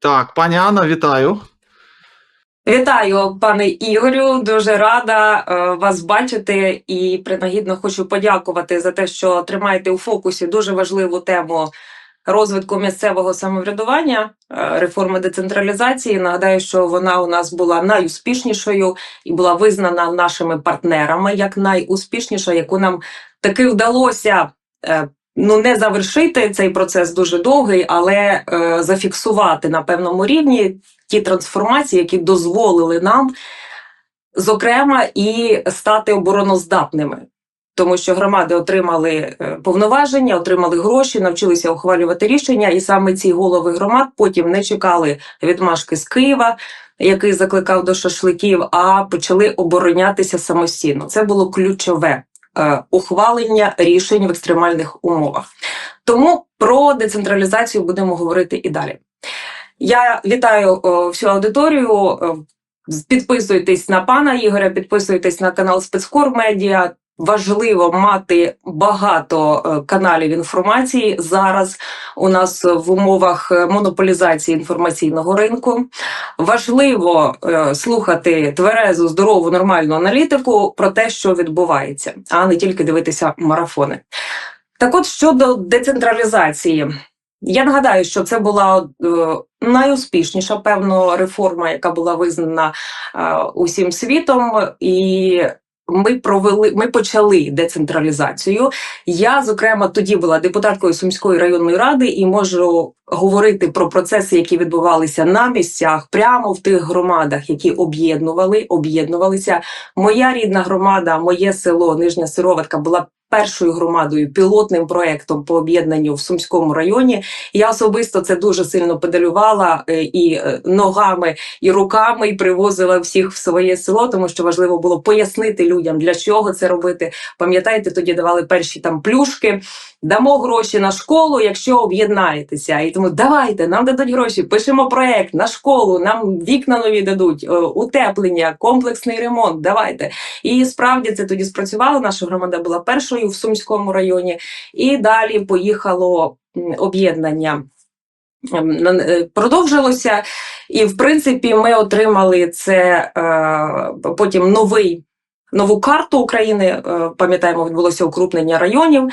Так, пані Анна, вітаю. Вітаю, пане Ігорю. Дуже рада е, вас бачити і принагідно хочу подякувати за те, що тримаєте у фокусі дуже важливу тему розвитку місцевого самоврядування, е, реформи децентралізації. Нагадаю, що вона у нас була найуспішнішою і була визнана нашими партнерами як найуспішніша, яку нам таки вдалося. е, Ну, не завершити цей процес дуже довгий, але е, зафіксувати на певному рівні ті трансформації, які дозволили нам, зокрема, і стати обороноздатними. Тому що громади отримали е, повноваження, отримали гроші, навчилися ухвалювати рішення, і саме ці голови громад потім не чекали відмашки з Києва, який закликав до шашликів, а почали оборонятися самостійно. Це було ключове ухвалення рішень в екстремальних умовах. Тому про децентралізацію будемо говорити і далі. Я вітаю всю аудиторію. Підписуйтесь на пана Ігоря, підписуйтесь на канал Спецкор Медіа. Важливо мати багато е, каналів інформації зараз. У нас в умовах е, монополізації інформаційного ринку. Важливо е, слухати тверезу, здорову, нормальну аналітику про те, що відбувається, а не тільки дивитися марафони. Так, от щодо децентралізації, я нагадаю, що це була найуспішніша певно реформа, яка була визнана усім світом, і ми провели, ми почали децентралізацію. Я, зокрема, тоді була депутаткою Сумської районної ради і можу говорити про процеси, які відбувалися на місцях, прямо в тих громадах, які об'єднували, об'єднувалися. Моя рідна громада, моє село Нижня Сироватка була першою громадою, пілотним проектом по об'єднанню в Сумському районі. Я особисто це дуже сильно педалювала е, і е, ногами, і руками, і привозила всіх в своє село, тому що важливо було пояснити людям, для чого це робити. Пам'ятаєте, тоді давали перші там плюшки. Дамо гроші на школу, якщо об'єднаєтеся. І тому давайте, нам дадуть гроші, пишемо проект на школу, нам вікна нові дадуть, е, утеплення, комплексний ремонт. Давайте. І справді це тоді спрацювало. Наша громада була першою в Сумському районі, і далі поїхало об'єднання. Ем, е, Продовжилося, і в принципі ми отримали це е, потім новий. Нову карту України, пам'ятаємо, відбулося укрупнення районів.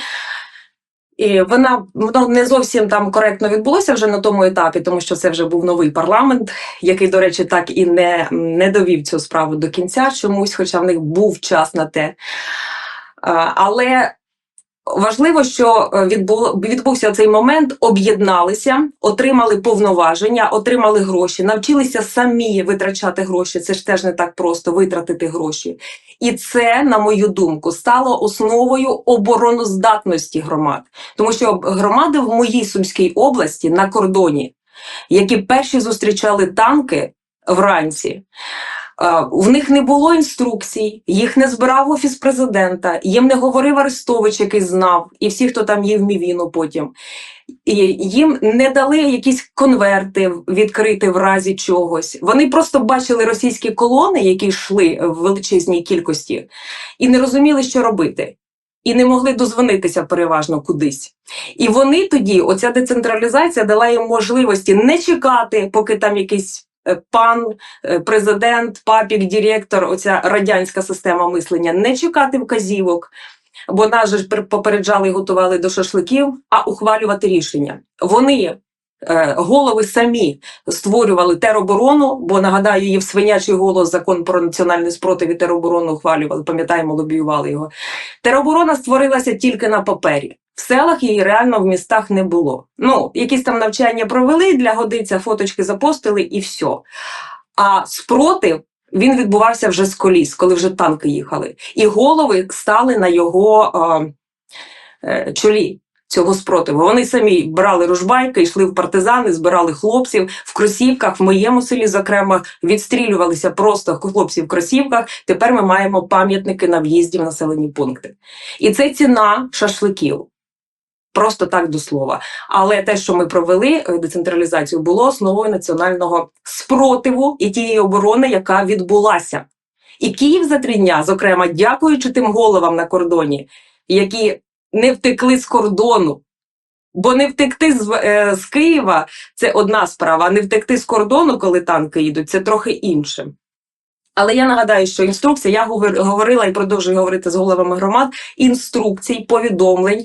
І вона воно не зовсім там коректно відбулося вже на тому етапі, тому що це вже був новий парламент, який, до речі, так і не, не довів цю справу до кінця чомусь, хоча в них був час на те. Але важливо, що е, відбувся цей момент, об'єдналися, отримали повноваження, отримали гроші, навчилися самі витрачати гроші. Це ж теж не так просто витратити гроші. І це, на мою думку, стало основою обороноздатності громад, тому що громади в моїй Сумській області на кордоні, які перші зустрічали танки вранці. Е, В них не було інструкцій, їх не збирав офіс президента, їм не говорив Арестович, який знав, і всі, хто там їв мівіну потім. І їм не дали якісь конверти відкрити в разі чогось. Вони просто бачили російські колони, які йшли в величезній кількості, і не розуміли, що робити. І не могли дозвонитися переважно кудись. І вони тоді, оця децентралізація дала їм можливості не чекати, поки там якийсь пан, е, президент, папік, директор, оця радянська система мислення, не чекати вказівок, бо нас же попереджали і готували до шашликів, а ухвалювати рішення. Вони. е, Голови самі створювали тероборону, бо нагадаю, її в свинячий голос закон про національний спротив і тероборону ухвалювали, пам'ятаємо, лобіювали його. Тероборона створилася тільки на папері. В селах її реально в містах не було. Ну, якісь там навчання провели для годиця, фоточки запостили і все. А спротив він відбувався вже з коліс, коли вже танки їхали. І голови стали на його е, чолі. Цього спротиву. Вони самі брали ружбайки, йшли в партизани, збирали хлопців в кросівках. В моєму селі, зокрема, відстрілювалися просто хлопці в кросівках. Тепер ми маємо пам'ятники на в'їзді в населені пункти. І це ціна шашликів. Просто так до слова. Але те, що ми провели е, децентралізацію, було основою національного спротиву і тієї оборони, яка відбулася. І Київ за три дня, зокрема, дякуючи тим головам на кордоні, які не втекли з кордону, Бо не втекти з, е, з Києва це одна справа, а не втекти з кордону, коли танки їдуть, це трохи інше. Але я нагадаю, що інструкція, я говор- говорила і продовжую говорити з головами громад, інструкцій, повідомлень,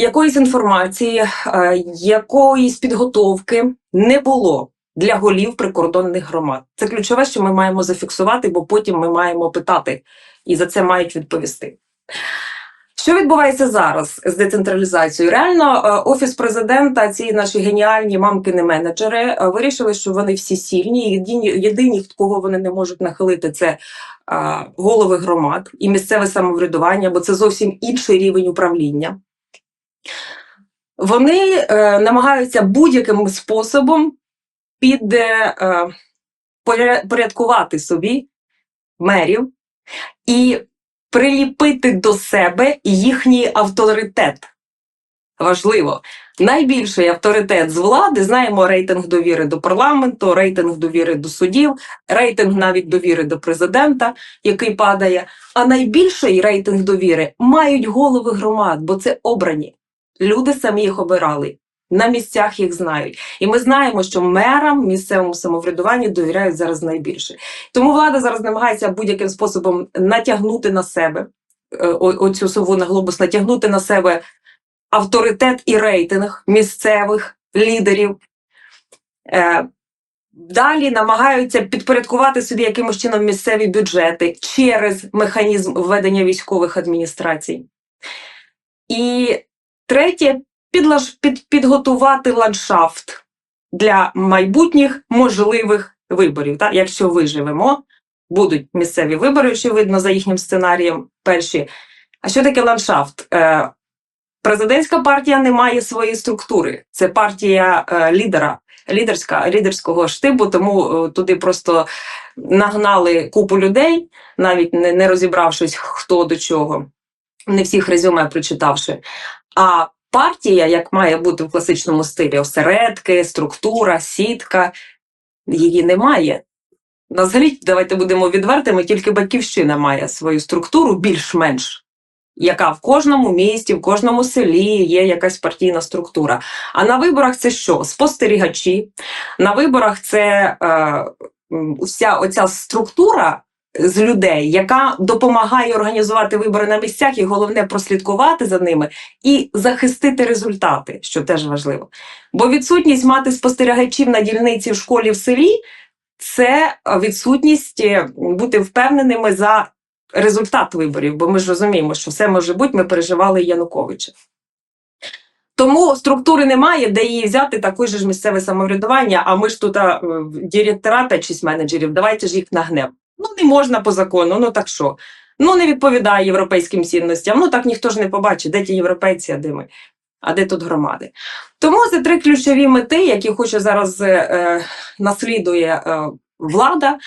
якоїсь інформації, е, якоїсь підготовки не було для голів прикордонних громад. Це ключове, що ми маємо зафіксувати, бо потім ми маємо питати, і за це мають відповісти. Що відбувається зараз з децентралізацією? Реально, е, офіс президента, ці наші геніальні мамкини менеджери е, вирішили, що вони всі сильні. Єдині, єдині, кого вони не можуть нахилити, це голови громад і місцеве самоврядування, бо це зовсім інший рівень управління. Вони е, намагаються будь-яким способом під е, порядкувати собі мерів і приліпити до себе їхній авторитет. Важливо. Найбільший авторитет з влади знаємо рейтинг довіри до парламенту, рейтинг довіри до судів, рейтинг навіть довіри до президента, який падає. А найбільший рейтинг довіри мають голови громад, бо це обрані. Люди самі їх обирали. На місцях їх знають. І ми знаємо, що мерам місцевому самоврядуванню довіряють зараз найбільше. Тому влада зараз намагається будь-яким способом натягнути на себе е, оцю сову на глобус, натягнути на себе авторитет і рейтинг місцевих лідерів. Е, Далі намагаються підпорядкувати собі якимось чином місцеві бюджети через механізм введення військових адміністрацій. І третє підлаш, під, підготувати ландшафт для майбутніх можливих виборів. Так? Якщо виживемо, будуть місцеві вибори, очевидно, за їхнім сценарієм перші. А що таке ландшафт? Е, президентська партія не має своєї структури. Це партія е, лідера, лідерська, лідерського штибу, тому е, туди просто нагнали купу людей, навіть не, не розібравшись, хто до чого, не всіх резюме прочитавши. А партія, як має бути в класичному стилі, осередки, структура, сітка, її немає. Взагалі, давайте будемо відвертими, тільки батьківщина має свою структуру більш-менш, яка в кожному місті, в кожному селі є якась партійна структура. А на виборах це що? Спостерігачі. На виборах це е, вся оця структура з людей, яка допомагає організувати вибори на місцях, і головне прослідкувати за ними і захистити результати, що теж важливо. Бо відсутність мати спостерігачів на дільниці в школі в селі це відсутність е, бути впевненими за результат виборів, бо ми ж розуміємо, що все може бути, ми переживали Януковича. Тому структури немає, де її взяти, також ж місцеве самоврядування, а ми ж тут директора та чись менеджерів, давайте ж їх нагнемо. Ну, не можна по закону, ну так що? Ну, не відповідає європейським цінностям, ну так ніхто ж не побачить, де ті європейці, а де ми, а де тут громади. Тому це три ключові мети, які хоче зараз е, е, наслідує е, влада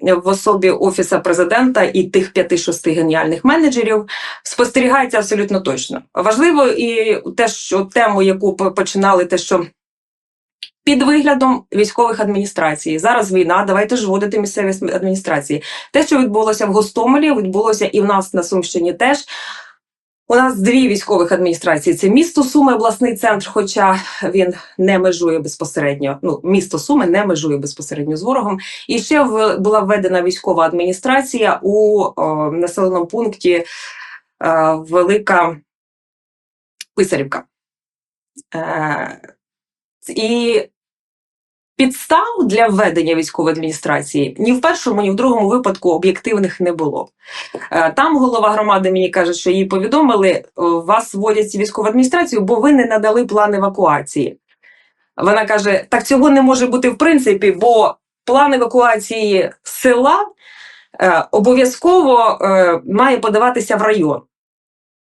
в особі офіса президента і тих п'яти-шести геніальних менеджерів. Спостерігається абсолютно точно. Важливо і те, що тему, яку починали, те, що під виглядом військових адміністрацій. Зараз війна, давайте ж вводити місцеві адміністрації. Те, що відбулося в Гостомелі, відбулося і в нас на Сумщині теж. У нас дві військових адміністрації: це місто Суми, обласний центр, хоча він не межує безпосередньо. Ну, місто Суми не межує безпосередньо з ворогом. І ще в, була введена військова адміністрація у о, населеному пункті е, Велика Писарівка. Е, і підстав для введення військової адміністрації ні в першому, ні в другому випадку об'єктивних не було. Е, Там голова громади мені каже, що їй повідомили, е, вас вводять військову адміністрацію, бо ви не надали план евакуації. Вона каже: так цього не може бути в принципі, бо план евакуації села е, обов'язково має подаватися в район.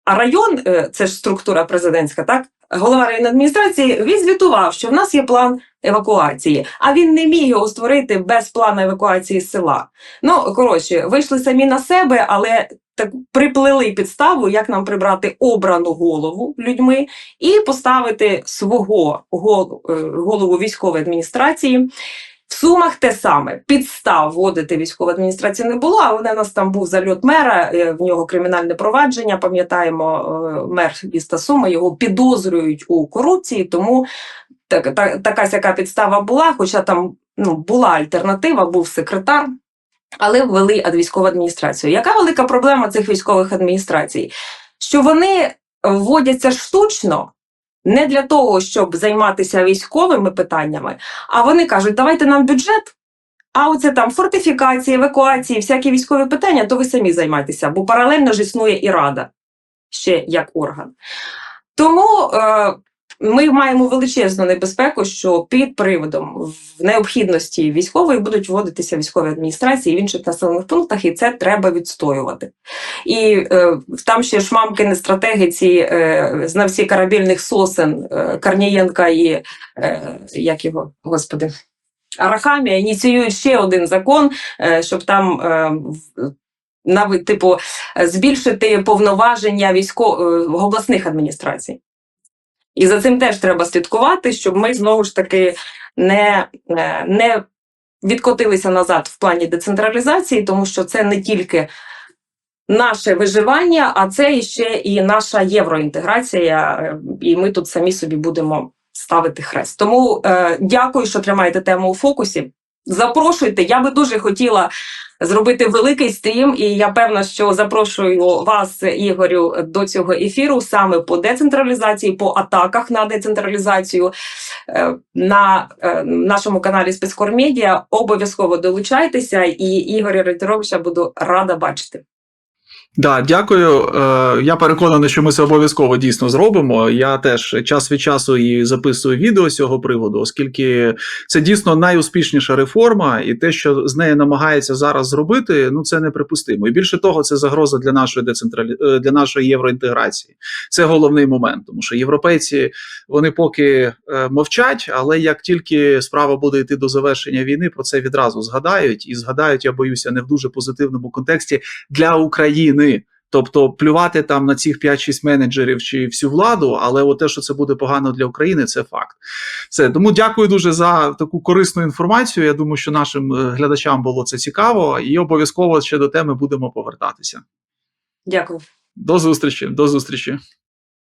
А район це ж структура президентська, так? Голова районної адміністрації він звітував, що в нас є план евакуації, а він не міг його створити без плану евакуації з села. Ну, коротше, вийшли самі на себе, але так приплели підставу, як нам прибрати обрану голову людьми і поставити свого е, голову військової адміністрації. В Сумах те саме підстав вводити військову адміністрацію не було, але в нас там був зальот мера, е, в нього кримінальне провадження. Пам'ятаємо, е, мер міста Суми його підозрюють у корупції, тому так, та, така сяка підстава була, хоча там ну, була альтернатива, був секретар, але ввели військову адміністрацію. Яка велика проблема цих військових адміністрацій? Що вони вводяться штучно. Не для того, щоб займатися військовими питаннями, а вони кажуть, давайте нам бюджет, а оце там фортифікації, евакуації, всякі військові питання, то ви самі займайтеся, бо паралельно ж існує і рада ще як орган. Тому е, ми маємо величезну небезпеку, що під приводом в необхідності військової будуть вводитися військові адміністрації в інших населених пунктах, і це треба відстоювати. І е, там ще шмамкини стратеги, ці е, знавці корабельних сосен е, Корнієнка і е, як його, господи. Арахамія ініціюють ще один закон, е, щоб там е, на типу збільшити повноваження військо е, обласних адміністрацій. І за цим теж треба слідкувати, щоб ми знову ж таки не, е, не відкотилися назад в плані децентралізації, тому що це не тільки наше виживання, а це ще і наша євроінтеграція, е, і ми тут самі собі будемо ставити хрест. Тому е, дякую, що тримаєте тему у фокусі. Запрошуйте. Я би дуже хотіла зробити великий стрім, і я певна, що запрошую вас, Ігорю, до цього ефіру саме по децентралізації, по атаках на децентралізацію Е, на е, нашому каналі Спецкормедіа. Обов'язково долучайтеся, і Ігоря Ретеровича буду рада бачити. Да, дякую. Е, Я переконаний, що ми це обов'язково дійсно зробимо. Я теж час від часу і записую відео з цього приводу, оскільки це дійсно найуспішніша реформа, і те, що з нею намагається зараз зробити, ну це неприпустимо. І більше того, це загроза для нашої децентралі... е, для нашої євроінтеграції. Це головний момент, тому що європейці вони поки е, мовчать, але як тільки справа буде йти до завершення війни, про це відразу згадають і згадають, я боюся, не в дуже позитивному контексті для України. Тобто плювати там на цих 5-6 менеджерів чи всю владу, але от те, що це буде погано для України, це факт. Все тому дякую дуже за таку корисну інформацію. Я думаю, що нашим е, глядачам було це цікаво, і обов'язково ще до теми будемо повертатися. Дякую. До зустрічі, до зустрічі.